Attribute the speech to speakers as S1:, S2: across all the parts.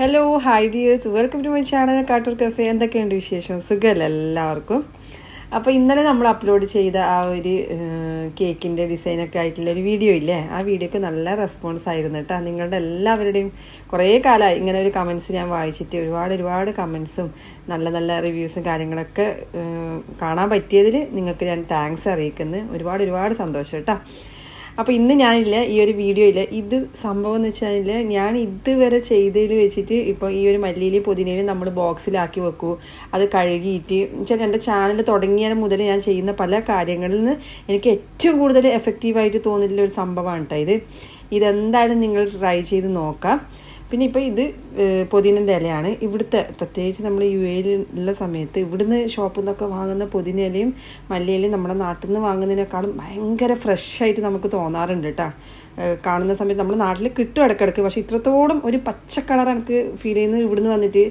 S1: Hello hi dears welcome to my channel Kattoor cafe എന്തൊക്കെയുണ്ട് വിശേഷം? സുഖമല്ല എല്ലാവർക്കും? അപ്പോൾ ഇന്നലെ നമ്മൾ അപ്ലോഡ് ചെയ്ത ആ ഒരു കേക്കിന്റെ ഡിസൈനൊക്കെ ആയിട്ടുള്ള ഒരു വീഡിയോ ഇല്ലേ? ആ വീഡിയോക്ക് നല്ല റെസ്പോൺസ് ആയിരുന്നു കേട്ടോ നിങ്ങളുടെ എല്ലാവരുടെയും കുറേ കാലമായി ഇങ്ങനെ ഒരു കമൻസ് ഞാൻ വായിച്ചിട്ട് ഒരുപാട് ഒരുപാട് കമൻസും നല്ല നല്ല റിവ്യൂസും കാര്യങ്ങളൊക്കെ കാണാൻ പറ്റിയതിൽ നിങ്ങൾക്ക് ഞാൻ താങ്ക്സ് അറിയിക്കുന്നു. ഒരുപാട് ഒരുപാട് സന്തോഷം കേട്ടോ അപ്പോൾ ഇന്ന് ഞാനില്ല ഈ ഒരു വീഡിയോയിൽ ഇത് സംഭവം എന്ന് വെച്ചാൽ ഞാൻ ഇതുവരെ ചെയ്തതിൽ വെച്ചിട്ട് ഇപ്പോൾ ഈ ഒരു മല്ലിയിലും പുതിനയിലും നമ്മൾ ബോക്സിലാക്കി വെക്കൂ. അത് കഴുകിയിട്ട് വെച്ചാൽ എന്റെ ചാനൽ തുടങ്ങിയ മുതൽ ഞാൻ ചെയ്യുന്ന പല കാര്യങ്ങളിൽ നിന്ന് എനിക്ക് ഏറ്റവും കൂടുതൽ എഫക്റ്റീവായിട്ട് തോന്നിയിട്ടുള്ള ഒരു സംഭവമാണ് കേട്ടോ ഇത്. ഇതെന്തായാലും നിങ്ങൾ ട്രൈ ചെയ്ത് നോക്കാം. പിന്നെ ഇപ്പോൾ ഇത് പൊതിനന്റെ ഇലയാണ്. ഇവിടുത്തെ പ്രത്യേകിച്ച് നമ്മൾ യു എയിൽ ഉള്ള സമയത്ത് ഇവിടുന്ന് ഷോപ്പിൽ നിന്നൊക്കെ വാങ്ങുന്ന പൊതിന ഇലയും മല്ലിയിലയും നമ്മുടെ നാട്ടിൽ നിന്ന് വാങ്ങുന്നതിനേക്കാളും ഭയങ്കര ഫ്രഷായിട്ട് നമുക്ക് തോന്നാറുണ്ട് കേട്ടോ കാണുന്ന സമയത്ത് നമ്മൾ നാട്ടിൽ കിട്ടും ഇടയ്ക്കിടയ്ക്ക്. പക്ഷേ ഇത്രത്തോളം ഒരു പച്ച കളർ എനിക്ക് ഫീൽ ചെയ്യുന്നത് ഇവിടുന്ന് വന്നിട്ട്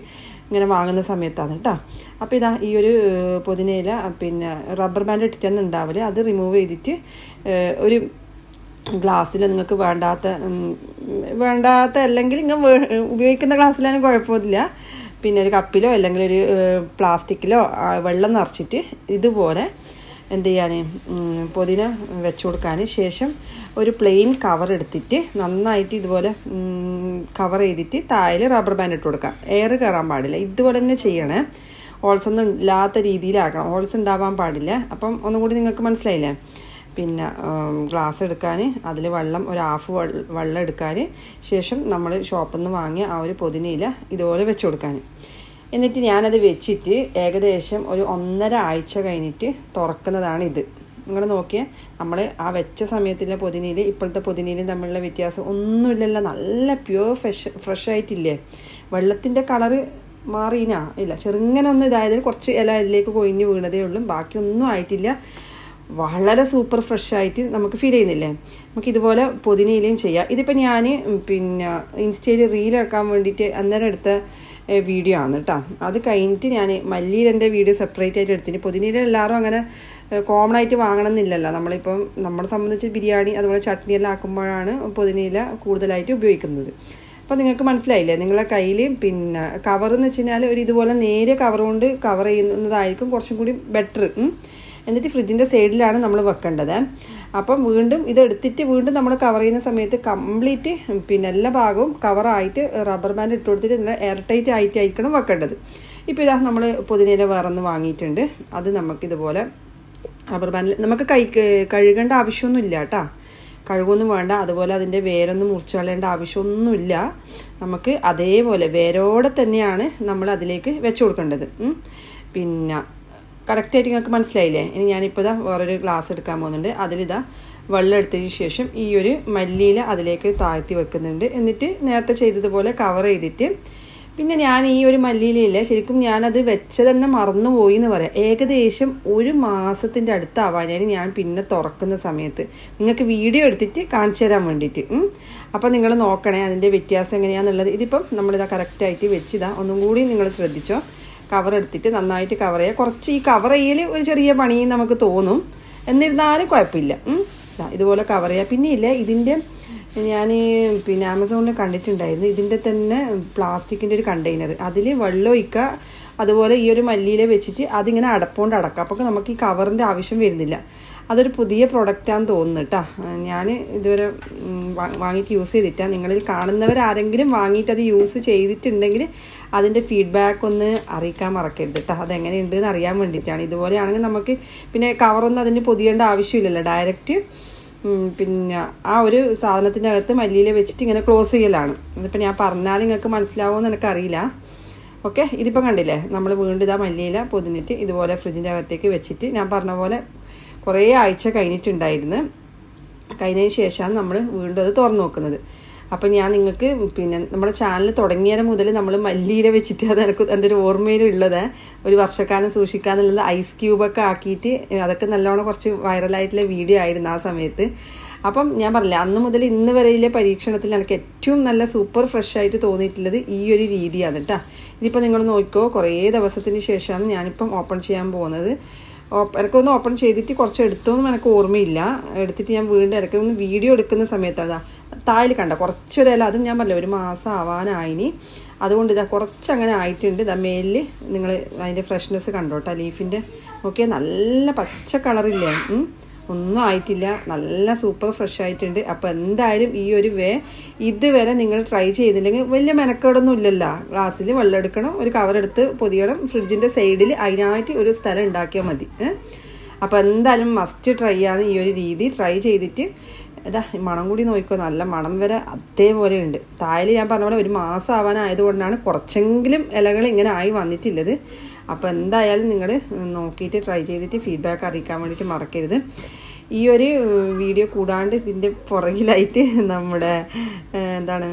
S1: ഇങ്ങനെ വാങ്ങുന്ന സമയത്താണ് കേട്ടോ അപ്പോൾ ഇതാ ഈ ഒരു പൊതിനയില പിന്നെ റബ്ബർ ബാൻഡ് ഇട്ടിട്ടാണ് ഉണ്ടാവില്ല അത് റിമൂവ് ചെയ്തിട്ട് ഒരു ഗ്ലാസ്സിൽ നിങ്ങൾക്ക് വേണ്ടാത്ത വേണ്ടാത്ത അല്ലെങ്കിൽ വേ- ഉപയോഗിക്കുന്ന ഗ്ലാസ്സിലാണെങ്കിൽ കുഴപ്പമില്ല പിന്നെ ഒരു കപ്പിലോ അല്ലെങ്കിൽ ഒരു പ്ലാസ്റ്റിക്കിലോ വെള്ളം നിറച്ചിട്ട് ഇതുപോലെ എന്ത് ചെയ്യാൻ പുതിന വെച്ചു കൊടുക്കാൻ ശേഷം ഒരു പ്ലെയിൻ കവർ എടുത്തിട്ട് നന്നായിട്ട് ഇതുപോലെ കവർ ചെയ്തിട്ട് താഴെ റബ്ബർ ബാൻഡ് ഇട്ട് കൊടുക്കാം. എയർ കയറാൻ പാടില്ല. ഇതുപോലെ തന്നെ ചെയ്യണേ. ഹോൾസ് ഒന്നും ഇല്ലാത്ത രീതിയിലാക്കണം. ഹോൾസ് ഉണ്ടാവാൻ പാടില്ല. അപ്പം ഒന്നും കൂടി നിങ്ങൾക്ക് മനസ്സിലായില്ലേ? പിന്നെ ഗ്ലാസ് എടുക്കാൻ അതിൽ വെള്ളം ഒരു ഹാഫ് വെള്ളം എടുക്കാൻ ശേഷം നമ്മൾ ഷോപ്പിൽ നിന്ന് വാങ്ങിയ ആ ഒരു പൊതിനയില ഇതുപോലെ വെച്ച് കൊടുക്കാൻ എന്നിട്ട് ഞാനത് വെച്ചിട്ട് ഏകദേശം ഒരു ഒന്നര ആഴ്ച കഴിഞ്ഞിട്ട് തുറക്കുന്നതാണ് ഇത്. നിങ്ങൾ നോക്കിയാൽ നമ്മൾ ആ വെച്ച സമയത്തുള്ള പൊതിനയിൽ ഇപ്പോഴത്തെ പൊതിനയിലും തമ്മിലുള്ള വ്യത്യാസം ഒന്നുമില്ലല്ലോ. നല്ല പ്യുവർ ഫ്രഷ് ഫ്രഷ് ആയിട്ടില്ലേ? വെള്ളത്തിന്റെ കളറ് മാറിനാ. ഇല്ല ചെറുങ്ങനെ ഒന്ന് ഇതായതിൽ കുറച്ച് ഇല ഇതിലേക്ക് കൊയിഞ്ഞ് വീണതേ ഉള്ളൂ. ബാക്കിയൊന്നും ആയിട്ടില്ല. വളരെ സൂപ്പർ ഫ്രഷ് ആയിട്ട് നമുക്ക് ഫീൽ ചെയ്യുന്നില്ലേ? നമുക്ക് ഇതുപോലെ പൊതിനയിലയും ചെയ്യാം. ഇതിപ്പോൾ ഞാൻ പിന്നെ ഇൻസ്റ്റയിൽ റീൽ ഇറക്കാൻ വേണ്ടിയിട്ട് അന്നേരം എടുത്ത വീഡിയോ ആണ് കേട്ടോ അത് കഴിഞ്ഞിട്ട് ഞാൻ മല്ലിയിലെന്റെ വീഡിയോ സെപ്പറേറ്റ് ആയിട്ട് എടുത്തിട്ട് പൊതിനയിൽ എല്ലാവരും അങ്ങനെ കോമൺ ആയിട്ട് വാങ്ങണം എന്നില്ലല്ലോ നമ്മളിപ്പം നമ്മളെ സംബന്ധിച്ച് ബിരിയാണി അതുപോലെ ചട്നി എല്ലാം ആക്കുമ്പോഴാണ് പൊതിനയില കൂടുതലായിട്ട് ഉപയോഗിക്കുന്നത്. അപ്പോൾ നിങ്ങൾക്ക് മനസ്സിലായില്ലേ? നിങ്ങളെ കയ്യിൽ പിന്നെ കവർ എന്ന് വെച്ച് കഴിഞ്ഞാൽ ഒരു ഇതുപോലെ നേരെ കവർ കൊണ്ട് കവർ ചെയ്യുന്നതായിരിക്കും കുറച്ചും കൂടി ബെറ്റർ എന്നിട്ട് ഫ്രിഡ്ജിന്റെ സൈഡിലാണ് നമ്മൾ വെക്കേണ്ടത്. അപ്പം വീണ്ടും ഇതെടുത്തിട്ട് വീണ്ടും നമ്മൾ കവർ ചെയ്യുന്ന സമയത്ത് കംപ്ലീറ്റ് പിന്നെ എല്ലാ ഭാഗവും കവറായിട്ട് റബ്ബർ ബാൻഡ് ഇട്ട് കൊടുത്തിട്ട് നല്ല എയർ ടൈറ്റ് ആയിട്ടായിരിക്കണം വെക്കേണ്ടത്. ഇപ്പോൾ ഇതാ നമ്മൾ പുതിനയില വേറൊന്ന് വാങ്ങിയിട്ടുണ്ട്. അത് നമുക്കിതുപോലെ റബ്ബർ ബാൻഡിൽ നമുക്ക് കൈ കഴുകേണ്ട ആവശ്യമൊന്നും ഇല്ല കേട്ടോ. കഴുകൊന്നും വേണ്ട. അതുപോലെ അതിന്റെ വേരൊന്നും മുറിച്ച് കളയേണ്ട ആവശ്യമൊന്നുമില്ല. നമുക്ക് അതേപോലെ വേരോടെ തന്നെയാണ് നമ്മൾ അതിലേക്ക് വെച്ച് കൊടുക്കേണ്ടത്. പിന്നെ കറക്റ്റായിട്ട് നിങ്ങൾക്ക് മനസ്സിലായില്ലേ? ഇനി ഞാനിപ്പോൾ ഇതാ വേറൊരു ഗ്ലാസ് എടുക്കാൻ പോകുന്നുണ്ട്. അതിലിതാ വെള്ളം എടുത്തതിന് ശേഷം ഈ ഒരു മല്ലിയില അതിലേക്ക് താഴ്ത്തി വെക്കുന്നുണ്ട്. എന്നിട്ട് നേരത്തെ ചെയ്തതുപോലെ കവർ ചെയ്തിട്ട് പിന്നെ ഞാൻ ഈ ഒരു മല്ലിയിലയില്ല ശരിക്കും ഞാനത് വെച്ച് തന്നെ മറന്നുപോയി എന്ന് പറയാം. ഏകദേശം ഒരു മാസത്തിന്റെ അടുത്താവാനാണ് ഞാൻ പിന്നെ തുറക്കുന്ന സമയത്ത്. നിങ്ങൾക്ക് വീഡിയോ എടുത്തിട്ട് കാണിച്ചു തരാൻ വേണ്ടിയിട്ട്. അപ്പോൾ നിങ്ങൾ നോക്കണേ അതിന്റെ വ്യത്യാസം എങ്ങനെയാണെന്നുള്ളത് ഇതിപ്പം നമ്മളിതാ കറക്റ്റായിട്ട് വെച്ചിതാ. ഒന്നും കൂടി നിങ്ങൾ ശ്രദ്ധിച്ചോ. കവർ എടുത്തിട്ട് നന്നായിട്ട് കവർ ചെയ്യുക കുറച്ച് ഈ കവർ ചെയ്യൽ ഒരു ചെറിയ പണി നമുക്ക് തോന്നും. എന്നിരുന്നാലും കുഴപ്പമില്ല. ഇതുപോലെ കവർ ചെയ്യുക പിന്നെ ഇല്ലേ ഇതിന്റെ ഞാൻ പിന്നെ ആമസോണിൽ കണ്ടിട്ടുണ്ടായിരുന്നു. ഇതിന്റെ തന്നെ പ്ലാസ്റ്റിക്കിന്റെ ഒരു കണ്ടെയ്നർ അതിൽ വെള്ളം ഒഴിക്കുക അതുപോലെ ഈ ഒരു മല്ലിയില വെച്ചിട്ട് അതിങ്ങനെ അടപ്പുകൊണ്ട് അടക്കാം അപ്പോൾ നമുക്ക് ഈ കവറിന്റെ ആവശ്യം വരുന്നില്ല. അതൊരു പുതിയ പ്രൊഡക്റ്റാന്ന് തോന്നുന്നു കേട്ടോ ഞാൻ ഇതുവരെ വാങ്ങിയിട്ട് യൂസ് ചെയ്തിട്ടാണ് നിങ്ങളിൽ കാണുന്നവർ ആരെങ്കിലും വാങ്ങിയിട്ട് അത് യൂസ് ചെയ്തിട്ടുണ്ടെങ്കിൽ അതിന്റെ ഫീഡ്ബാക്ക് ഒന്ന് അറിയിക്കാൻ മറക്കരുത് കേട്ടോ അതെങ്ങനെയുണ്ട് എന്ന് അറിയാൻ വേണ്ടിയിട്ടാണ്. ഇതുപോലെയാണെങ്കിൽ നമുക്ക് പിന്നെ കവറൊന്നും അതിന് പൊതിയേണ്ട ആവശ്യമില്ലല്ലോ. ഡയറക്റ്റ് പിന്നെ ആ ഒരു സാധനത്തിന്റെ അകത്ത് മല്ലിയില വെച്ചിട്ട് ഇങ്ങനെ ക്ലോസ് ചെയ്യലാണ്. ഇതിപ്പോൾ ഞാൻ പറഞ്ഞാൽ നിങ്ങൾക്ക് മനസ്സിലാവുമെന്ന് എനിക്കറിയില്ല. ഓക്കെ ഇതിപ്പോൾ കണ്ടില്ലേ? നമ്മൾ വീണ്ടും ഇതാ മല്ലിയില പൊതിഞ്ഞിട്ട് ഇതുപോലെ ഫ്രിഡ്ജിന്റെ അകത്തേക്ക് വെച്ചിട്ട് ഞാൻ പറഞ്ഞ പോലെ കുറേ ആഴ്ച കഴിഞ്ഞിട്ടുണ്ടായിരുന്നു. കഴിഞ്ഞതിന് ശേഷമാണ് നമ്മൾ വീണ്ടും അത് തുറന്നു നോക്കുന്നത്. അപ്പം ഞാൻ നിങ്ങൾക്ക് പിന്നെ നമ്മുടെ ചാനൽ തുടങ്ങിയത് മുതൽ നമ്മൾ മല്ലിയില വെച്ചിട്ട് അത് എനിക്ക് എന്റെ ഒരു ഓർമ്മയിലുള്ളത് ഒരു വർഷക്കാലം സൂക്ഷിക്കാന്നുള്ളത് ഐസ് ക്യൂബൊക്കെ ആക്കിയിട്ട് അതൊക്കെ നല്ലോണം കുറച്ച് വൈറലായിട്ടുള്ള വീഡിയോ ആയിരുന്നു ആ സമയത്ത്. അപ്പം ഞാൻ പറഞ്ഞില്ല അന്ന് മുതൽ ഇന്ന് വരെയിലെ പരീക്ഷണത്തിൽ എനിക്ക് ഏറ്റവും നല്ല സൂപ്പർ ഫ്രഷ് ആയിട്ട് തോന്നിയിട്ടുള്ളത് ഈ ഒരു രീതിയാണ് കേട്ടോ ഇതിപ്പോൾ നിങ്ങൾ നോക്കിക്കോ കുറേ ദിവസത്തിന് ശേഷമാണ് ഞാനിപ്പം ഓപ്പൺ ചെയ്യാൻ പോകുന്നത്. ഓപ്പ- എനിക്കൊന്ന് ഓപ്പൺ ചെയ്തിട്ട് കുറച്ച് എടുത്തൊന്നും എനിക്ക് ഓർമ്മയില്ല. എടുത്തിട്ട് ഞാൻ വീണ്ടും ഇടയ്ക്ക് ഒന്ന് വീഡിയോ എടുക്കുന്ന സമയത്താണ് തായിൽ കണ്ട കുറച്ചൊരു ഇല അതും ഞാൻ പറഞ്ഞില്ല ഒരു മാസം ആവാനായിനി. അതുകൊണ്ട് ഇതാ കുറച്ച് അങ്ങനെ ആയിട്ടുണ്ട്. ഇതാ മേലിൽ നിങ്ങൾ അതിന്റെ ഫ്രഷ്നെസ് കണ്ടോട്ടോ ലീഫിന്റെ നോക്കിയാൽ നല്ല പച്ച കളറില്ലേ. ഒന്നും ആയിട്ടില്ല. നല്ല സൂപ്പർ ഫ്രഷ് ആയിട്ടുണ്ട്. അപ്പോൾ എന്തായാലും ഈ ഒരു വേ ഇതുവരെ നിങ്ങൾ ട്രൈ ചെയ്തില്ലെങ്കിൽ വലിയ മെനക്കേടൊന്നും ഇല്ലല്ലോ. ഗ്ലാസ്സിൽ വെള്ളം എടുക്കണം ഒരു കവറെടുത്ത് പൊതിയണം ഫ്രിഡ്ജിന്റെ സൈഡിൽ അതിനായിട്ട് ഒരു സ്ഥലം ഉണ്ടാക്കിയാൽ മതി. അപ്പോൾ എന്തായാലും മസ്റ്റ് ട്രൈ ആണ് ഈ ഒരു രീതി. ട്രൈ ചെയ്തിട്ട് ഇതാ മണം കൂടി നോക്കിക്കോ. നല്ല മണം വരെ അതേപോലെ ഉണ്ട്. തായൽ ഞാൻ പറഞ്ഞ പോലെ ഒരു മാസം ആവാനായതുകൊണ്ടാണ് കുറച്ചെങ്കിലും ഇലകൾ ഇങ്ങനെ ആയി വന്നിട്ടുള്ളത്. അപ്പോൾ എന്തായാലും നിങ്ങൾ നോക്കിയിട്ട് ട്രൈ ചെയ്തിട്ട് ഫീഡ്ബാക്ക് അറിയിക്കാൻ വേണ്ടിയിട്ട് മറക്കരുത്. ഈ ഒരു വീഡിയോ കൂടാണ്ട് ഇതിന്റെ പുറകിലായിട്ട് നമ്മുടെ എന്താണ്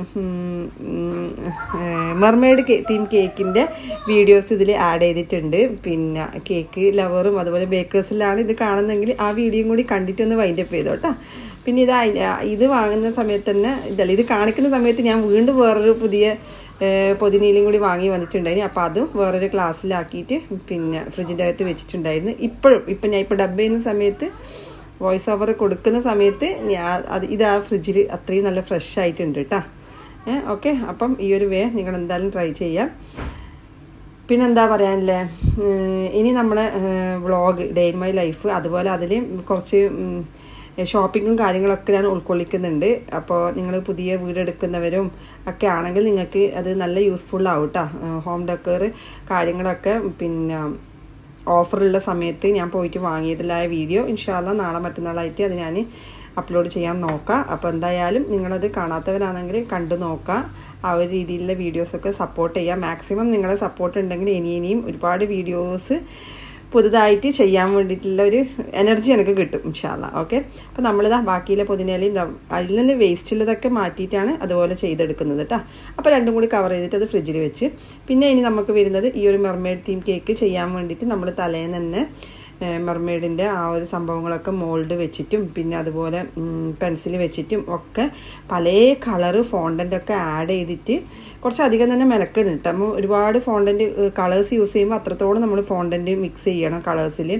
S1: മെർമെയ്ഡ് തീം കേക്കിന്റെ വീഡിയോസ് ഇതിൽ ആഡ് ചെയ്തിട്ടുണ്ട്. പിന്നെ കേക്ക് ലവറും അതുപോലെ ബേക്കേഴ്സിലാണ് ഇത് കാണുന്നതെങ്കിൽ ആ വീഡിയോയും കൂടി കണ്ടിട്ടൊന്ന് വൈൻഡപ്പ് ചെയ്തോ കേട്ടോ പിന്നെ ഇത് ഇത് വാങ്ങുന്ന സമയത്ത് തന്നെ ഇതല്ല ഇത് കാണിക്കുന്ന സമയത്ത് ഞാൻ വീണ്ടും വേറൊരു പുതിയ പൊതിനീലും കൂടി വാങ്ങി വന്നിട്ടുണ്ടായിരുന്നു അപ്പോൾ അതും വേറൊരു ക്ലാസ്സിലാക്കിയിട്ട് പിന്നെ ഫ്രിഡ്ജിന്റെ അകത്ത് വെച്ചിട്ടുണ്ടായിരുന്നു. ഇപ്പോഴും ഇപ്പം ഞാൻ ഇപ്പോൾ ഡബ് ചെയ്യുന്ന സമയത്ത് വോയിസ് ഓവർ കൊടുക്കുന്ന സമയത്ത് ഞാൻ അത് ഇത് ആ ഫ്രിഡ്ജിൽ അത്രയും നല്ല ഫ്രഷ് ആയിട്ടുണ്ട് കേട്ടോ ഓക്കെ. അപ്പം ഈ ഒരു വേ നിങ്ങൾ എന്തായാലും ട്രൈ ചെയ്യാം. പിന്നെന്താ പറയാനല്ലേ? ഉം, ഇനി നമ്മൾ vlog day in my life അതുപോലെ അതിൽ കുറച്ച് ഷോപ്പിങ്ങും കാര്യങ്ങളൊക്കെ ഞാൻ ഉൾക്കൊള്ളിക്കുന്നുണ്ട്. അപ്പോൾ നിങ്ങൾ പുതിയ വീടെടുക്കുന്നവരും ഒക്കെ ആണെങ്കിൽ നിങ്ങൾക്ക് അത് നല്ല യൂസ്ഫുൾ ആവും കേട്ടോ ഹോം ഡെക്കർ കാര്യങ്ങളൊക്കെ പിന്നെ ഓഫറുള്ള സമയത്ത് ഞാൻ പോയിട്ട് വാങ്ങിയതിലായ വീഡിയോ ഇൻഷാല്ല നാളെ മറ്റന്നാളായിട്ട് അത് ഞാൻ അപ്ലോഡ് ചെയ്യാൻ നോക്കാം. അപ്പോൾ എന്തായാലും നിങ്ങളത് കാണാത്തവരാണെങ്കിൽ കണ്ടു നോക്കാം. ആ ഒരു രീതിയിലുള്ള വീഡിയോസൊക്കെ സപ്പോർട്ട് ചെയ്യാം. മാക്സിമം നിങ്ങളെ സപ്പോർട്ട് ഉണ്ടെങ്കിൽ ഇനി ഇനിയും ഒരുപാട് വീഡിയോസ് പുതുതായിട്ട് ചെയ്യാൻ വേണ്ടിയിട്ടുള്ള ഒരു എനർജി എനിക്ക് കിട്ടും ഇൻഷാല്ല ഓക്കെ അപ്പോൾ നമ്മളിതാ ബാക്കിയിലെ പുതിനയിലയും അതിൽ നിന്ന് വേസ്റ്റ് ഉള്ളതൊക്കെ മാറ്റിയിട്ടാണ് അതുപോലെ ചെയ്തെടുക്കുന്നത് കേട്ടോ അപ്പോൾ രണ്ടും കൂടി കവർ ചെയ്തിട്ട് അത് ഫ്രിഡ്ജിൽ വെച്ച്. പിന്നെ ഇനി നമുക്ക് വരുന്നത് ഈ ഒരു മെർമേഡ് തീം കേക്ക് ചെയ്യാൻ വേണ്ടിയിട്ട് നമ്മൾ തലേന്ന് തന്നെ മെർമെയ്ഡിന്റെ ആ ഒരു സംഭവങ്ങളൊക്കെ മോൾഡ് വെച്ചിട്ടും പിന്നെ അതുപോലെ പെൻസിൽ വെച്ചിട്ടും ഒക്കെ പല കളറ് ഫോണ്ടന്റ് ഒക്കെ ആഡ് ചെയ്തിട്ട് കുറച്ചധികം തന്നെ മെനക്കെടും നമ്മൾ ഒരുപാട് ഫോണ്ടന്റ് കളേഴ്സ് യൂസ് ചെയ്യുമ്പോൾ അത്രത്തോളം നമ്മൾ ഫോണ്ടന്റ് മിക്സ് ചെയ്യണം കളേഴ്സിൽ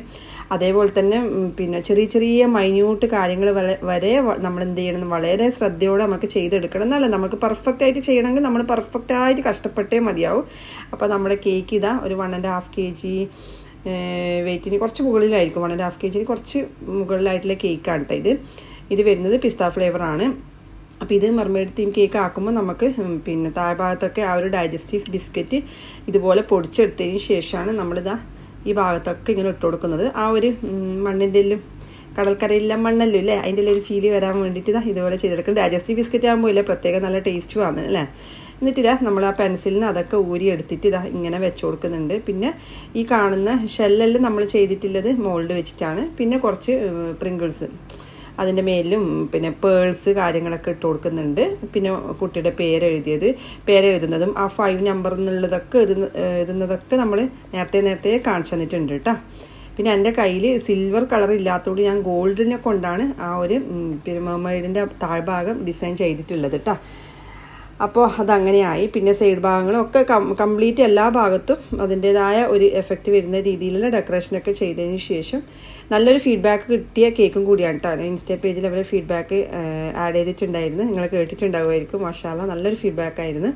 S1: അതേപോലെ തന്നെ പിന്നെ ചെറിയ ചെറിയ മൈന്യൂട്ട് കാര്യങ്ങൾ വരെ നമ്മൾ എന്ത് ചെയ്യണം വളരെ ശ്രദ്ധയോടെ നമുക്ക് ചെയ്തെടുക്കണം എന്നല്ല. നമുക്ക് പെർഫെക്റ്റ് ആയിട്ട് ചെയ്യണമെങ്കിൽ നമ്മൾ പെർഫെക്റ്റ് ആയിട്ട് കഷ്ടപ്പെട്ടേ മതിയാവും. അപ്പോൾ നമ്മുടെ കേക്ക് ഇതാ ഒരു one and half K G വെയിറ്റിന് കുറച്ച് മുകളിലായിരിക്കും. വൺ ആൻഡ് ഹാഫ് കെ ജിന് കുറച്ച് മുകളിലായിട്ടുള്ള കേക്കാണ് കേട്ടോ ഇത്. ഇത് വരുന്നത് പിസ്ത ഫ്ലേവറാണ് അപ്പോൾ ഇത് മർമേഡ് തീം കേക്ക് ആക്കുമ്പോൾ നമുക്ക് പിന്നെ താഴ്ഭാഗത്തൊക്കെ ആ ഒരു ഡൈജസ്റ്റീവ് ബിസ്ക്കറ്റ് ഇതുപോലെ പൊടിച്ചെടുത്തതിന് ശേഷമാണ് നമ്മളിതാ ഈ ഭാഗത്തൊക്കെ ഇങ്ങനെ ഇട്ട് കൊടുക്കുന്നത്. ആ ഒരു മണ്ണിന്റെ എല്ലാം കടൽക്കരയിലെ മണ്ണല്ലോ അല്ലേ? അതിന്റെ ഒരു ഫീൽ വരാൻ വേണ്ടിയിട്ട് ഇതാ ഇതുപോലെ ചെയ്തെടുക്കും ഡൈജസ്റ്റീവ് ബിസ്ക്കറ്റ് ആകുമ്പോൾ ഇല്ല പ്രത്യേകം നല്ല ടേസ്റ്റുമാണ് അല്ലേ? എന്നിട്ടിതാ നമ്മൾ ആ പെൻസിലിന് അതൊക്കെ ഊരി എടുത്തിട്ട് ഇതാ ഇങ്ങനെ വെച്ച് കൊടുക്കുന്നുണ്ട്. പിന്നെ ഈ കാണുന്ന ഷെല്ലെല്ലാം നമ്മൾ ചെയ്തിട്ടുള്ളത് മോൾഡ് വെച്ചിട്ടാണ്. പിന്നെ കുറച്ച് പ്രിങ്കിൾസ് അതിന്റെ മേലിലും പിന്നെ പേൾസ് കാര്യങ്ങളൊക്കെ ഇട്ട് കൊടുക്കുന്നുണ്ട്. പിന്നെ കുട്ടിയുടെ പേരെഴുതിയത്. പേരെഴുതുന്നതും ആ ഫൈവ് നമ്പർ എന്നുള്ളതൊക്കെ എഴുതുന്ന എഴുതുന്നതൊക്കെ നമ്മൾ നേരത്തെ നേരത്തെ കാണിച്ചു തന്നിട്ടുണ്ട് കേട്ടോ. പിന്നെ എന്റെ കയ്യിൽ സിൽവർ കളർ ഇല്ലാത്തതുകൊണ്ട് ഞാൻ ഗോൾഡിനെ കൊണ്ടാണ് ആ ഒരു പിന്നെ മെർമൈഡിന്റെ താഴ്ഭാഗം ഡിസൈൻ ചെയ്തിട്ടുള്ളത് കേട്ടോ. അപ്പോൾ അതങ്ങനെയായി. പിന്നെ സൈഡ് ഭാഗങ്ങളും ഒക്കെ കംപ്ലീറ്റ് എല്ലാ ഭാഗത്തും അതിന്റേതായ ഒരു എഫക്റ്റ് വരുന്ന രീതിയിലുള്ള ഡെക്കറേഷനൊക്കെ ചെയ്തതിന് ശേഷം നല്ലൊരു ഫീഡ്ബാക്ക് കിട്ടിയ കേക്കും കൂടിയാണ് കേട്ടോ ഇൻസ്റ്റാ പേജിൽ അവർ ഫീഡ്ബാക്ക് ആഡ് ചെയ്തിട്ടുണ്ടായിരുന്നു. നിങ്ങൾ കേട്ടിട്ടുണ്ടാകുമായിരിക്കും മഷാല നല്ലൊരു ഫീഡ്ബാക്ക് ആയിരുന്നു.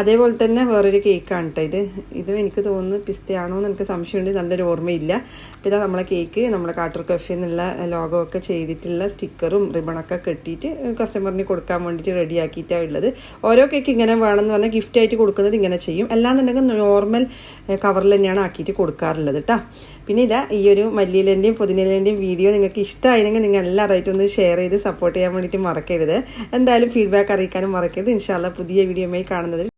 S1: അതേപോലെ തന്നെ വേറൊരു കേക്കാണ് കേട്ടോ ഇത്. ഇതും എനിക്ക് തോന്നുന്നു പിസ്തയാണോ എന്ന് എനിക്ക് സംശയമുണ്ട്. നല്ലൊരു ഓർമ്മയില്ല. അപ്പോൾ ഇതാ നമ്മളെ കേക്ക് നമ്മളെ കാട്ടൂർ കഫേ എന്നുള്ള ലോഗോ ഒക്കെ ചെയ്തിട്ടുള്ള സ്റ്റിക്കറും റിബണൊക്കെ കെട്ടിയിട്ട് കസ്റ്റമറിന് കൊടുക്കാൻ വേണ്ടിയിട്ട് റെഡിയാക്കിയിട്ടാണ് ഉള്ളത്. ഓരോ കേക്ക് ഇങ്ങനെ വേണമെന്ന് പറഞ്ഞാൽ ഗിഫ്റ്റ് ആയിട്ട് കൊടുക്കുന്നത് ഇങ്ങനെ ചെയ്യും. അല്ലാന്നുണ്ടെങ്കിൽ നോർമൽ കവറിൽ തന്നെയാണ് ആക്കിയിട്ട് കൊടുക്കാറുള്ളത് കേട്ടോ പിന്നെ ഇതാ ഈ ഒരു മല്ലിയിലേന്റെയും പുതിനയിലേന്റെയും വീഡിയോ നിങ്ങൾക്ക് ഇഷ്ടമായിരുന്നെങ്കിൽ നിങ്ങൾ എല്ലാവരായിട്ടും ഒന്ന് ഷെയർ ചെയ്ത് സപ്പോർട്ട് ചെയ്യാൻ വേണ്ടിയിട്ട് മറക്കരുത്. എന്തായാലും ഫീഡ്ബാക്ക് അറിയിക്കാനും മറക്കരുത്. ഇൻഷാല്ല പുതിയ വീഡിയോയുമായി കാണുന്നത്